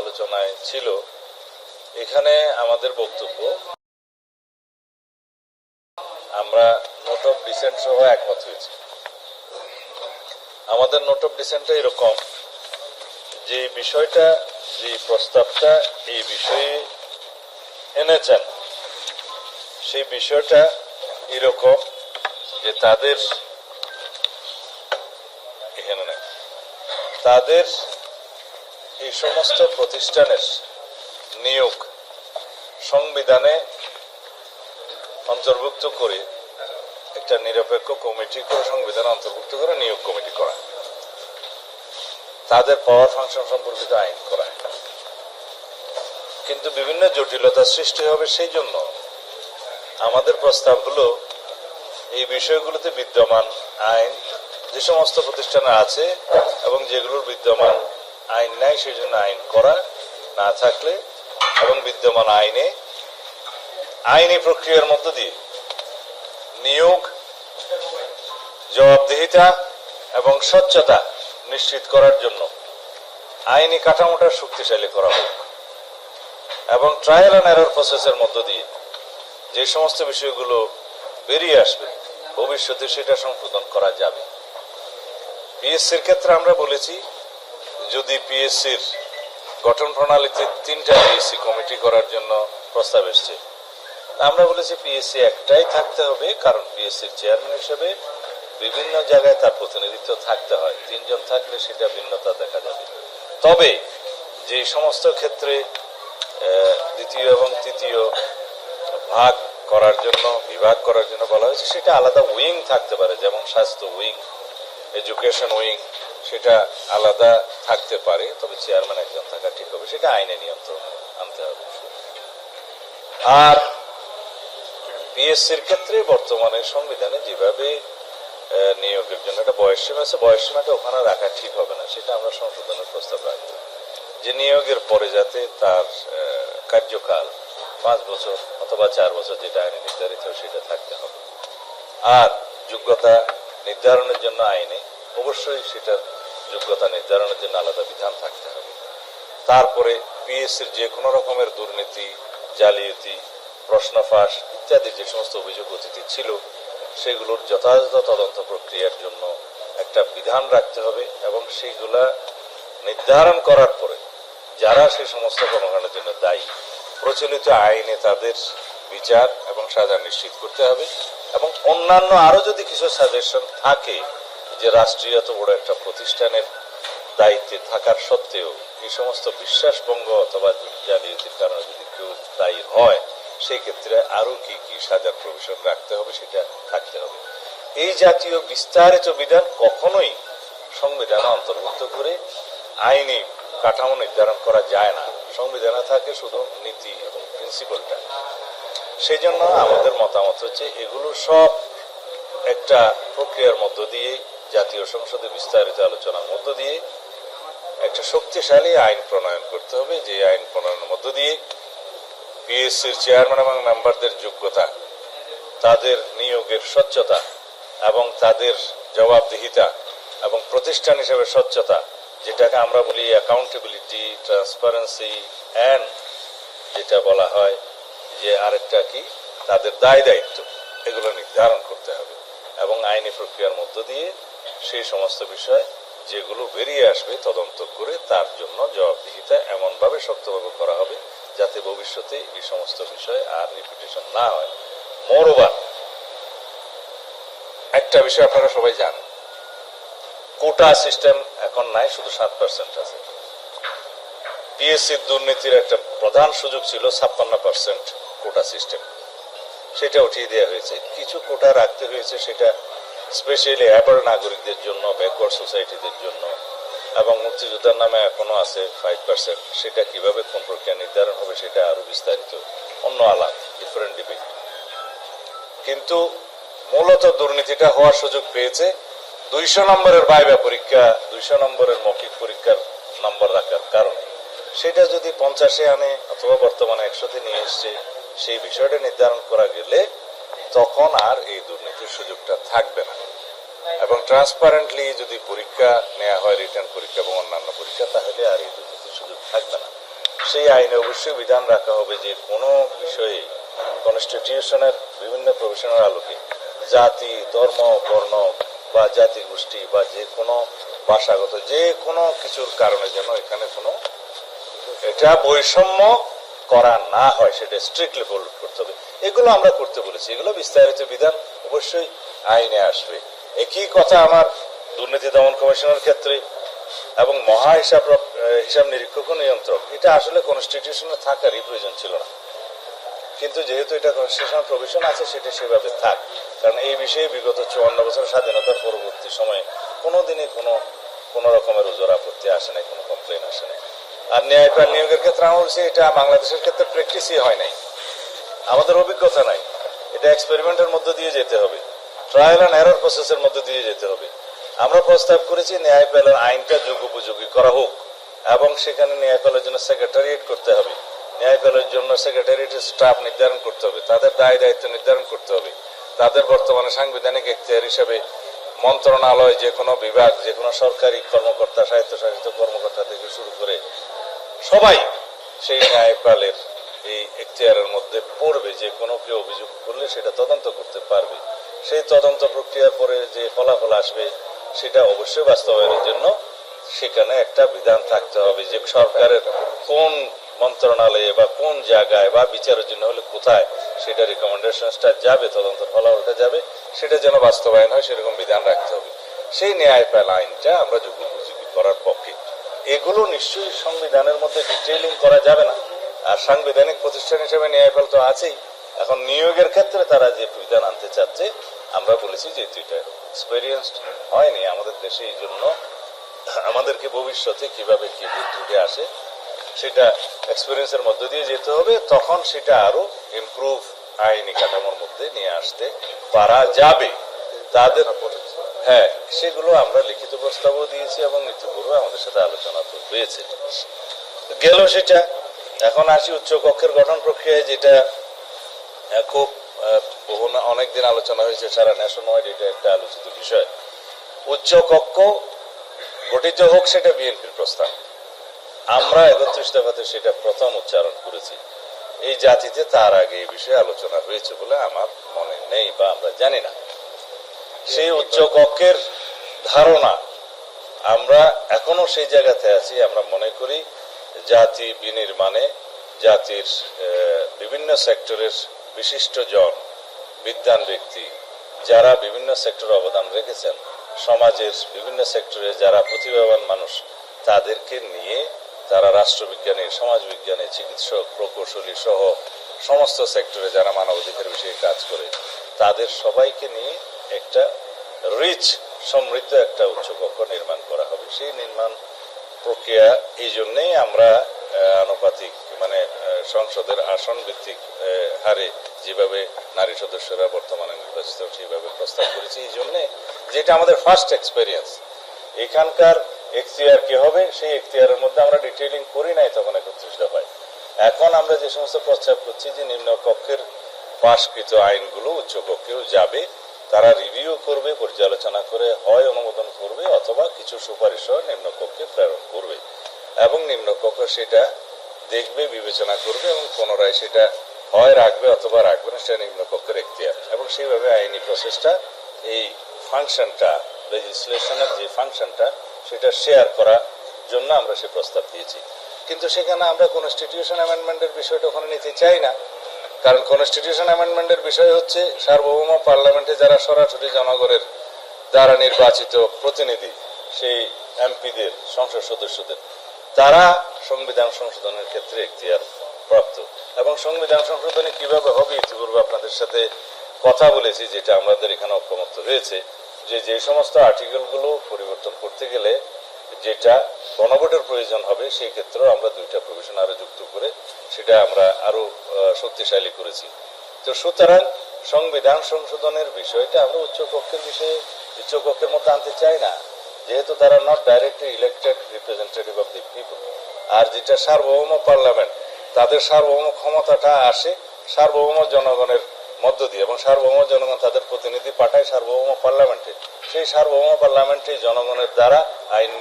আলোচনায় ছিল, এখানে আমাদের বক্তব্য, আমরা নোট অফ ডিসেন্ট সহ একমত হয়েছি। আমাদের নোট অফ ডিসেন্টটা এরকম, যে বিষয়টা, যে প্রস্তাবটা এই বিষয়ে এনেছেন, সেই বিষয়টা এরকম যে তাদের, এখানে তাদের এই সমস্ত প্রতিষ্ঠানের নিয়োগ সংবিধানে অন্তর্ভুক্ত করে একটা নিরপেক্ষ কমিটি করে সংবিধানে অন্তর্ভুক্ত করে নিয়োগ কমিটি করা তাদের পাওয়ার ফাংশন সম্পর্কিত আইন করা কিন্তু বিভিন্ন জটিলতা সৃষ্টি হবে সেই জন্য আমাদের প্রস্তাব হলো, এই বিষয়গুলোতে বিদ্যমান আইন যে সমস্ত প্রতিষ্ঠানে আছে এবং যেগুলোর বিদ্যমান আইন নাই সেই জন্য আইন করা না থাকলে এবং বিদ্যমান আইনে, আইনি প্রক্রিয়ার মধ্য দিয়ে নিয়োগ, জবাবদিহিতা এবং স্বচ্ছতা নিশ্চিত করার জন্য আইনি কাঠামোটা শক্তিশালী করা হোক এবং ট্রায়াল অ্যান্ড এরর প্রসেসের মধ্য দিয়ে যে সমস্ত বিষয়গুলো বেরিয়ে আসবে, ভবিষ্যতে সেটা সংশোধন করা যাবে। পিএসসির ক্ষেত্রে আমরা বলেছি যদি পিএসসির গঠন প্রণালীতে তিনটা পিএসসি কমিটি করার জন্য প্রস্তাব এসছে, আমরা বলেছি পিএসসি একটাই থাকতে হবে, কারণ পিএসসির চেয়ারম্যান হিসেবে বিভিন্ন জায়গায় তার প্রতিনিধিত্ব থাকতে হয়। তিনজন থাকলে সেটা ভিন্নতা দেখা যাবে। তবে যে সমস্ত ক্ষেত্রে দ্বিতীয় এবং তৃতীয় ভাগ করার জন্য, বিভাগ করার জন্য বলা হয়েছে, সেটা আলাদা উইং থাকতে পারে, যেমন স্বাস্থ্য উইং, এডুকেশন উইং সেটা আলাদা থাকতে পারে, তবে চেয়ারম্যান একজন থাকা ঠিক হবে, সেটা আইনে নিয়ন্ত্রণ আনতে হবে। আর পিএসসির ক্ষেত্রে বর্তমানে সংবিধানে যেভাবে নিয়োগের জন্য একটা বয়সসীমা আছে, বয়সসীমাটা ওখানে রাখা ঠিক হবে না, সেটা আমরা সংশোধনের প্রস্তাব রাখব। যে নিয়োগের পরে যাতে তার কার্যকাল পাঁচ বছর অথবা চার বছর যেটা আইনে নির্ধারিত সেটা থাকতে হবে। আর যোগ্যতা নির্ধারণের জন্য আইনে অবশ্যই সেটার যোগ্যতা নির্ধারণের জন্য আলাদা বিধান থাকতে হবে। তারপরে পিএসসির যে কোনো রকমের দুর্নীতি, জালিয়াতি প্রশ্ন ফাঁস ইত্যাদি যে সমস্ত অভিযোগ অতীতে ছিল, সেগুলোর যথাযথ তদন্ত প্রক্রিয়ার জন্য একটা বিধান রাখতে হবে এবং সেইগুলা নির্ধারণ করার পরে যারা সেই সমস্ত কর্মকাণ্ডের জন্য দায়ী, প্রচলিত আইনে তাদের বিচার এবং সাজা নিশ্চিত করতে হবে এবং অন্যান্য আরও যদি কিছু সাজেশন থাকে যে রাষ্ট্রীয় এত বড় একটা প্রতিষ্ঠানের দায়িত্বে থাকার সত্ত্বেও এই সমস্ত বিশ্বাসভঙ্গ অথবা জালিয়াতির কারণে যদি কেউ দায়ী হয় সেই ক্ষেত্রে আরও কি কি সাজার প্রভিশন রাখতে হবে সেটা থাকতে হবে। এই জাতীয় বিস্তারিত বিধান কখনোই সংবিধানে অন্তর্ভুক্ত করে আইনি কাঠামো নির্ধারণ করা যায় না। সংবিধানে থাকে শুধু নীতি এবং প্রিন্সিপালটা সেই জন্য আমাদের মতামত হচ্ছে এগুলো সব একটা প্রক্রিয়ার মধ্য দিয়ে জাতীয় সংসদে বিস্তারিত আলোচনার মধ্য দিয়ে একটা শক্তিশালী আইন প্রণয়ন করতে হবে। যে আইন প্রণয়নের মধ্য দিয়ে পিএসসির চেয়ারম্যান এবং মেম্বারদের যোগ্যতা, তাদের নিয়োগের স্বচ্ছতা এবং তাদের জবাবদিহিতা এবং প্রতিষ্ঠান হিসেবে স্বচ্ছতা, যেটাকে আমরা বলি অ্যাকাউন্টেবিলিটি ট্রান্সপারেন্সি অ্যান্ড যেটা বলা হয় যে আরেকটা কি? তাদের দায় দায়িত্ব। এগুলো নির্ধারণ করতে হবে এবং আইনি প্রক্রিয়ার মধ্য দিয়ে সেই সমস্ত বিষয় যেগুলো বেরিয়ে আসবে তদন্ত করে তার জন্য জবাবদিহিতা এমনভাবে শক্তভাবে করা হবে যাতে ভবিষ্যতে এই সমস্ত বিষয় আর রিপিটেশন না হয়। মোরওভার, একটা বিষয় আপনারা সবাই জানেন। কোটা সিস্টেম এখন নাই, শুধু সাত পার্সেন্ট আছে। পিএসসির দুর্নীতির একটা প্রধান সুযোগ ছিল ছাপ্পান্ন পার্সেন্ট কোটা সিস্টেম সেটা উঠিয়ে দেওয়া হয়েছে। কিছু কোটা রাখতে হয়েছে, সেটা স্পেশালি অ্যাবল নাগরিকদের জন্য ব্যাকওয়ার্ড সোসাইটিদের জন্য, এবং মুক্তিযোদ্ধার নামে এখনও আছে ফাইভ পার্সেন্ট সেটা কীভাবে কোন প্রক্রিয়া নির্ধারণ হবে সেটা আরও বিস্তারিত। অন্য আলাপ ডিফারেন্ট ডিবেট কিন্তু মূলত দুর্নীতিটা হওয়ার সুযোগ পেয়েছে দুইশো নম্বরের বাইবা পরীক্ষা, দুইশো নম্বরের মৌখিক পরীক্ষার নম্বর রাখার কারণে। সেটা যদি পঞ্চাশে আনে অথবা বর্তমানে একশোতে নিয়ে এসছে, সেই বিষয়টা নির্ধারণ করা গেলে তখন আর এই দুর্নীতির সুযোগটা থাকবে না। এবং ট্রান্সপারেন্টলি যদি পরীক্ষা নেওয়া হয় রিটার্ন পরীক্ষা এবং অন্যান্য পরীক্ষা, তাহলে আর এই দুর্নীতির সুযোগ থাকবে না। সেই আইনে অবশ্যই বিধান রাখা হবে যে কোনো বিষয়ে কনস্টিটিউশনের বিভিন্ন প্রভিশনের আলোকে জাতি, ধর্ম, বর্ণ বা জাতি গোষ্ঠী বা যে কোনো ভাষাগত, যে কোনো কিছুর কারণে যেন এখানে কোনো এটা বৈষম্য করা না হয়, সেটা স্ট্রিক্টলি ফলো করতে হবে। এগুলো আমরা করতে বলেছি। এগুলো বিস্তারিত বিধান অবশ্যই আইনে আসবে। একই কথা আমার দুর্নীতি দমন কমিশনের ক্ষেত্রে এবং মহা হিসাব হিসাব নিরীক্ষক নিয়ন্ত্রক। এটা আসলে কনস্টিটিউশনে থাকারই প্রয়োজন ছিল না। কিন্তু যেহেতু এটা কনস্টিটিউশন প্রভিশন আছে, সেটা সেভাবে থাক। কারণ এই বিষয়ে বিগত চুয়ান্ন বছর স্বাধীনতার পরবর্তী সময়ে কোনো দিনই কোনো কোনো রকমের ওজোর আপত্তি আসে নাই, কোনো কমপ্লেন আসে নাই। আর ন্যায়পাল নিয়োগের ক্ষেত্রে আমার এটা বাংলাদেশের ক্ষেত্রে প্র্যাকটিসই হয় নাই। আমাদের অভিজ্ঞতা নাই। এটা এক্সপেরিমেন্টের মধ্যে দিয়ে যেতে হবে। ট্রায়াল অ্যান্ড এরর প্রসেসের মধ্যে দিয়ে যেতে হবে। আমরা প্রস্তাব করেছি, ন্যায়পালের আইনটা যোগ যুগোপযোগী করা হোক এবং সেখানে ন্যায়পালের জন্য সেক্রেটারিয়েট করতে হবে। ন্যায়পালের জন্য সেক্রেটারিয়েটের স্টাফ নির্ধারণ করতে হবে, তাদের দায় দায়িত্ব নির্ধারণ করতে হবে। তাদের বর্তমানে সাংবিধানিক এখতিয়ার হিসাবে মন্ত্রণালয় যে কোনো বিভাগ যে কোনো সরকারি কর্মকর্তা, স্বায়ত্তশাসিত কর্মকর্তা থেকে শুরু করে সবাই সেই ন্যায়পালের এই এখতিয়ারের মধ্যে পড়বে, যে কোনো কেউ অভিযোগ করলে সেটা তদন্ত করতে পারবে। সেই তদন্ত প্রক্রিয়ার পরে যে ফলাফল আসবে, সেটা অবশ্যই বাস্তবায়নের জন্য সেখানে একটা বিধান থাকতে হবে যে সরকারের কোন মন্ত্রণালয়ে বা কোন জায়গায় বা বিচারের জন্য হলে কোথায় সেটা রিকমেন্ডেশনসটা যাবে তদন্ত ফলাফলটা যাবে, সেটা যেন বাস্তবায়ন হয় সেরকম বিধান রাখতে হবে। সেই ন্যায় ন্যায়পাল আইনটা আমরা যোগ্য করার পক্ষে। এগুলো নিশ্চয়ই সংবিধানের মধ্যে ডিটেইলিং করা যাবে না। আর সাংবিধানিক প্রতিষ্ঠান হিসেবে ন্যায়পাল তো আছেই। এখন নিয়োগের ক্ষেত্রে তারা যে বিধান আনতে চাচ্ছে, আমরা বলেছি যে দুইটা এক্সপেরিয়েন্সড হয়নি আমাদের দেশে এই জন্য। আমাদেরকে ভবিষ্যতে কীভাবে কি ত্রুটি আসে, সেটা এক্সপিরিয়েন্সের মধ্য দিয়ে যেতে হবে। তখন সেটা আরও ইমপ্রুভ আইনি কাঠামোর মধ্যে নিয়ে আসতে পারা যাবে। তাদের হ্যাঁ সেগুলো আমরা লিখিত প্রস্তাবও দিয়েছি এবং ইতিপূর্বে আমাদের সাথে আলোচনা তো হয়েছে। গেল সেটা। এখন আসি উচ্চ কক্ষের গঠন প্রক্রিয়ায় যেটা খুব আহ, বহু অনেকদিন আলোচনা হয়েছে সারা ন্যাশন ওয়াইড এটা একটা আলোচিত বিষয়। উচ্চ কক্ষ গঠিত হোক সেটা বিএনপির প্রস্তাব। আমরা একত্রিশ সেটা প্রথম উচ্চারণ করেছি। এই জাতিতে তার আগে এই বিষয়ে আলোচনা হয়েছে বলে আমার মনে নেই বা আমরা জানি না। সেই উচ্চ কক্ষের ধারণা আমরা এখনও সেই জায়গাতে আছি আমরা মনে করি জাতি বিনির্মাণে জাতির বিভিন্ন সেক্টরের বিশিষ্ট জন বিদ্যান ব্যক্তি যারা বিভিন্ন সেক্টরে অবদান রেখেছেন, সমাজের বিভিন্ন সেক্টরে যারা প্রতিভাবান মানুষ, তাদেরকে নিয়ে তারা রাষ্ট্রবিজ্ঞানী, সমাজবিজ্ঞানী, চিকিৎসক, প্রকৌশলী সহ সমস্ত সেক্টরে যারা মানবাধিকার বিষয়ে কাজ করে, তাদের সবাইকে নিয়ে একটা রিচ সমৃদ্ধ একটা উচ্চকক্ষ নির্মাণ করা হবে। সেই নির্মাণ প্রক্রিয়া এই জন্যেই আমরা আনুপাতিক মানে সংসদের আসন ভিত্তিক হারে যেভাবে নারী সদস্যরা বর্তমানে নির্বাচিত সেইভাবে প্রস্তাব করেছি এই জন্যে যেটা আমাদের ফার্স্ট এক্সপেরিয়েন্স এখানকার এখতিয়ার কি হবে, সেই এখতিয়ারের মধ্যে আমরা ডিটেইলিং করি নাই তখন একত্রিশ দফায়। এখন আমরা যে সমস্ত প্রস্তাব করছি যে নিম্ন কক্ষের পাশকৃত আইনগুলো উচ্চ কক্ষেও যাবে তারা রিভিউ করবে, পর্যালোচনা করে হয় অনুমোদন করবে অথবা কিছু সুপারিশ নিম্নকক্ষে প্রেরণ করবে। এবং নিম্নকক্ষ সেটা দেখবে, বিবেচনা করবে এবং পুনরায় সেটা হয়, রাখবে অথবা রাখবে না, সেটা নিম্নকক্ষের এখতিয়ার। এবং সেইভাবে আইনি প্রসেসটা এই ফাংশনটা লেজিসলেশনের যে ফাংশনটা, সেটা শেয়ার করার জন্য আমরা সে প্রস্তাব দিয়েছি। কিন্তু সেখানে আমরা কনস্টিটিউশন অ্যামেন্ডমেন্টের বিষয়টা ওখানে নিতে চাই না। কারণ কনস্টিটিউশন অ্যামেন্ডমেন্টের বিষয় হচ্ছে সার্বভৌম পার্লামেন্টে যারা সরাসরি জনগণের দ্বারা নির্বাচিত প্রতিনিধি, সেই এমপিদের সংসদ সদস্যদের, তারা সংবিধান সংশোধনের ক্ষেত্রে এখতিয়ার প্রাপ্ত। এবং সংবিধান সংশোধনী কীভাবে হবে ইতিপূর্বে আপনাদের সাথে কথা বলেছি, যেটা আমাদের এখানে ঐক্যমত্য হয়েছে যে যে সমস্ত আর্টিকেলগুলো পরিবর্তন করতে গেলে যেটা গণভোটের প্রয়োজন হবে, সেই ক্ষেত্রেও আমরা দুইটা প্রভিশন আরও যুক্ত করে সেটা আমরা আরও শক্তিশালী করেছি। তো সুতরাং সংবিধান সংশোধনের বিষয়টা আমরা উচ্চ কক্ষের বিষয়ে, উচ্চ কক্ষের মধ্যে আনতে চাই না। যেহেতু তারা not directly elected representative of the people আর যেটা সার্বভৌম পার্লামেন্ট তাদের সার্বভৌম ক্ষমতাটা আসে সার্বভৌম জনগণের মধ্য দিয়ে, এবং সার্বভৌম জনগণ তাদের প্রতিনিধি পাঠায় সার্বভৌম পার্লামেন্টে সেই সার্বভৌম পার্লামেন্টে জনগণের দ্বারা আইন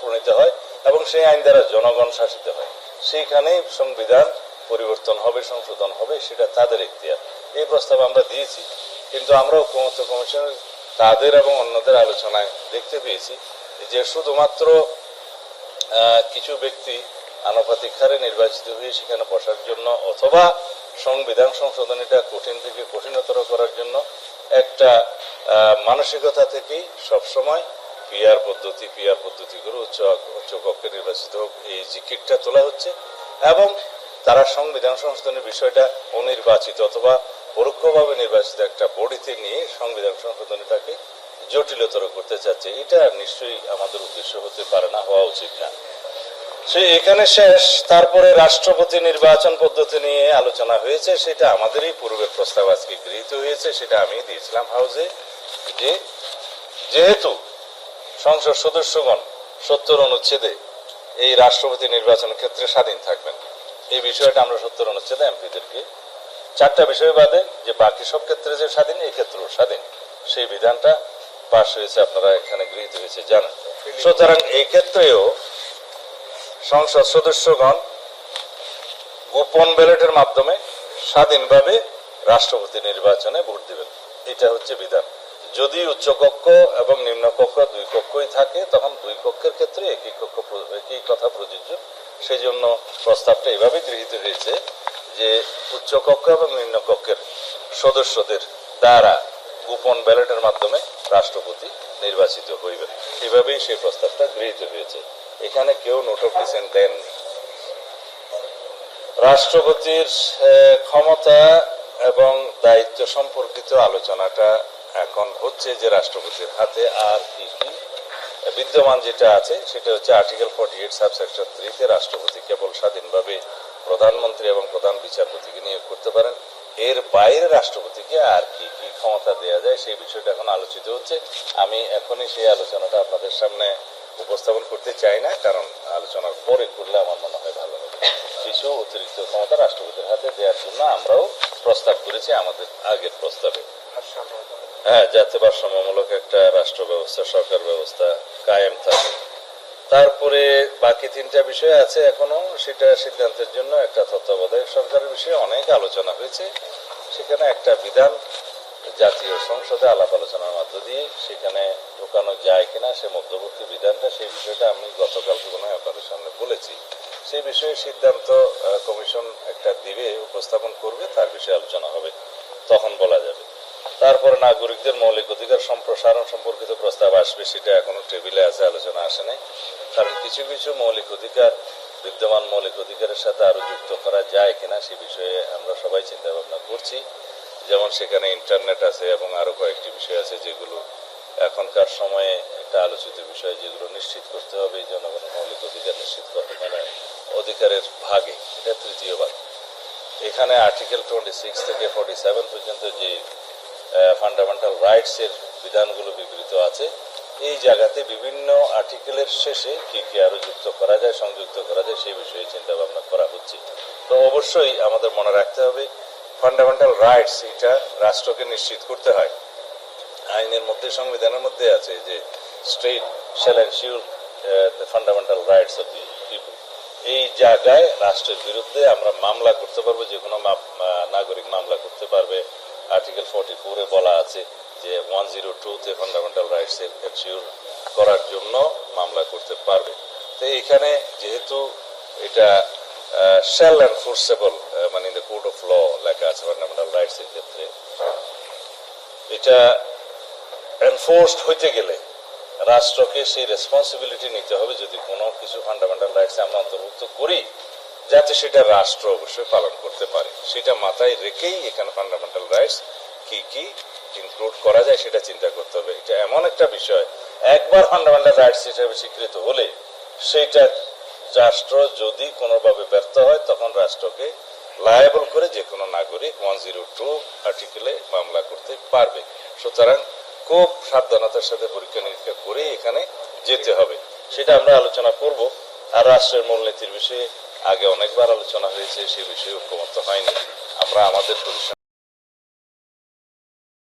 প্রণীত হয় এবং সেই আইন দ্বারা জনগণ শাসিত হয়। সেইখানেই সংবিধান পরিবর্তন হবে, সংশোধন হবে, সেটা তাদের এখতিয়ার। এই প্রস্তাব আমরা দিয়েছি, কিন্তু আমরা ঐক্যমত্য কমিশনের তাদের এবং অন্যদের আলোচনায় দেখতে পেয়েছি যে শুধুমাত্র কিছু ব্যক্তি আনুপাতিক হারে নির্বাচিত হয়ে সেখানে বসার জন্য অথবা সংবিধান সংশোধনীটা কঠিন থেকে কঠিনতর করার জন্য একটা মানসিকতা থেকেই সবসময় পিয়ার পদ্ধতি পিয়ার পদ্ধতি করে উচ্চ উচ্চ কক্ষে নির্বাচিত হোক, এই জিকিরটা তোলা হচ্ছে। এবং তারা সংবিধান সংশোধনের বিষয়টা অনির্বাচিত অথবা পরোক্ষভাবে নির্বাচিত একটা বডিতে নিয়ে সংবিধান সংশোধনীটাকে জটিলতর করতে চাচ্ছে। এটা নিশ্চয়ই আমাদের উদ্দেশ্য হতে পারে না, হওয়া উচিত না। সে এখানে শেষ। তারপরে রাষ্ট্রপতি নির্বাচন পদ্ধতি নিয়ে আলোচনা হয়েছে। সেটা আমাদেরই পূর্বের প্রস্তাব আজকে গৃহীত হয়েছে। সেটা আমি দিয়েছিলাম হাউসে যে যেহেতু সংসদ সদস্যগণ সত্তর অনুচ্ছেদে এই রাষ্ট্রপতি নির্বাচনের ক্ষেত্রে স্বাধীন থাকবেন। এই বিষয়টা আমরা সত্তর অনুচ্ছেদে এমপিদেরকে চারটা বিষয় বাদে যে বাকি সব ক্ষেত্রে যে স্বাধীন, এই ক্ষেত্রেও স্বাধীন। সেই বিধানটা পাশ হয়েছে, আপনারা এখানে গৃহীত হয়েছে, জানেন। সুতরাং এই ক্ষেত্রেও সংসদ সদস্যগণ গোপন ব্যালটের মাধ্যমে স্বাধীনভাবে রাষ্ট্রপতি নির্বাচনে ভোট দিবেন। এটা হচ্ছে বিধান। যদি উচ্চকক্ষ এবং নিম্নকক্ষ দুই কক্ষই থাকে, তখন দুই কক্ষের ক্ষেত্রে একই কক্ষ একই কথা প্রযোজ্য। সেই জন্য প্রস্তাবটা এভাবে গৃহীত হয়েছে যে উচ্চকক্ষ এবং নিম্নকক্ষের সদস্যদের দ্বারা গোপন ব্যালটের মাধ্যমে রাষ্ট্রপতি নির্বাচিত হইবেন এভাবেই সেই প্রস্তাবটা গৃহীত হয়েছে। এখানে কেউ নোট অফ ডিসেন্ট দেননি। রাষ্ট্রপতির ক্ষমতা এবং দায়িত্ব সম্পর্কিত আলোচনাটা এখন হচ্ছে যে রাষ্ট্রপতির হাতে আর কি কি বিদ্যমান যেটা আছে, সেটা হচ্ছে আর্টিকেল ফর্টি এইট সাবসেকশন থ্রিতে রাষ্ট্রপতি কেবল স্বাধীনভাবে প্রধানমন্ত্রী এবং প্রধান বিচারপতিকে নিয়োগ করতে পারেন। এর বাইরে রাষ্ট্রপতিকে আর কি কি ক্ষমতা দেওয়া যায়, সেই বিষয়টা এখন আলোচিত হচ্ছে। আমি এখনই সেই আলোচনাটা আপনাদের সামনে উপস্থাপন করতে চাই না, কারণ আলোচনার পরে করলে আমার মনে হয় কিছু অতিরিক্ত ক্ষমতা রাষ্ট্রপতির হাতে দেওয়ার জন্য আমরাও প্রস্তাব করেছি আমাদের আগের প্রস্তাবে। হ্যাঁ যাতে ভারসাম্যমূলক একটা রাষ্ট্র ব্যবস্থা, সরকার ব্যবস্থা কায়েম থাকে। তারপরে বাকি তিনটা বিষয় আছে এখনও। সেটা সিদ্ধান্তের জন্য একটা তত্ত্বাবধায়ক সরকারের বিষয়ে অনেক আলোচনা হয়েছে। সেখানে একটা বিধান জাতীয় সংসদে আলাপ আলোচনার মধ্য দিয়ে সেখানে ঢোকানো যায় কিনা, সে মধ্যবর্তী বিধানটা, সেই বিষয়টা আমি গতকাল মনে হয় সামনে বলেছি। সেই বিষয়ে সিদ্ধান্ত কমিশন একটা দিবে, উপস্থাপন করবে, তার বিষয়ে আলোচনা হবে, তখন বলা যাবে। তারপরে নাগরিকদের মৌলিক অধিকার সম্প্রসারণ সম্পর্কিত প্রস্তাব আসবে, সেটা এখনও টেবিলে আছে, আলোচনা আসে নাই। কারণ কিছু কিছু মৌলিক অধিকার, বিদ্যমান মৌলিক অধিকারের সাথে আরও যুক্ত করা যায় কিনা, সে বিষয়ে আমরা সবাই চিন্তা ভাবনা করছি। যেমন সেখানে ইন্টারনেট আছে এবং আরও কয়েকটি বিষয় আছে যেগুলো এখনকার সময়ে একটা আলোচিত বিষয়, যেগুলো নিশ্চিত করতে হবে, জনগণের মৌলিক অধিকার নিশ্চিত করতে মানে অধিকারের ভাগে, এটা তৃতীয় ভাগ এখানে আর্টিকেল টোয়েন্টি সিক্স থেকে ফর্টি সেভেন পর্যন্ত যে ফান্ডামেন্টাল রাইটস এর বিধানগুলো বিবৃত আছে, এই জায়গাতে বিভিন্ন আর্টিকেলের শেষে কি কি আরও যুক্ত করা যায়, সংযুক্ত করা যায়, সেই বিষয়ে চিন্তা ভাবনা করা হচ্ছে। তো অবশ্যই আমাদের মনে রাখতে হবে ফান্ডামেন্টাল রাইটস এটা রাষ্ট্রকে নিশ্চিত করতে হয়। আইনের মধ্যে, সংবিধানের মধ্যে আছে যে state shall ensure fundamental rights of the এই জায়গায় রাষ্ট্রের বিরুদ্ধে আমরা মামলা করতে পারব, যে কোনো নাগরিক মামলা করতে পারবে। আর্টিকেল ফর্টি ফোরে বলা আছে যে ওয়ান জিরো টুতে ফান্ডামেন্টাল রাইটস এনশিওর করার জন্য মামলা করতে পারবে। তো এখানে যেহেতু এটা শ্যাল এনফোর্সেবল মানে in the code of law লেখা আছে ফান্ডামেন্টাল রাইটস এর ক্ষেত্রে, এটা এনফোর্সড হইতে গেলে রাষ্ট্রকে সেই রেসপন্সিবিলিটি নিতে হবে যদি কোনো কিছু ফান্ডামেন্টাল রাইটস আমরা অন্তর্ভুক্ত করি, যাতে সেটা রাষ্ট্র অবশ্যই পালন করতে পারে। সেটা মাথায় রেখেই এখানে ফান্ডামেন্টাল রাইটস কি কি ইনক্লুড করা যায় সেটা চিন্তা করতে হবে। এটা এমন একটা বিষয়, একবার ফান্ডামেন্টাল রাইটস হিসেবে স্বীকৃত হলে সেইটা রাষ্ট্র যদি কোনোভাবে ব্যর্থ হয়, তখন রাষ্ট্রকে লায়াবল করে যে কোনো নাগরিক ওয়ান জিরো টু আর্টিকেলে মামলা করতে পারবে। সুতরাং খুব সাবধানতার সাথে পরীক্ষা নিরীক্ষা করে এখানে যেতে হবে। সেটা আমরা আলোচনা করব। আর রাষ্ট্রের মূলনীতির বিষয়ে আগে অনেকবার আলোচনা হয়েছে, সে বিষয়ে ঐক্যমত হয়নি। আমরা আমাদের পজিশন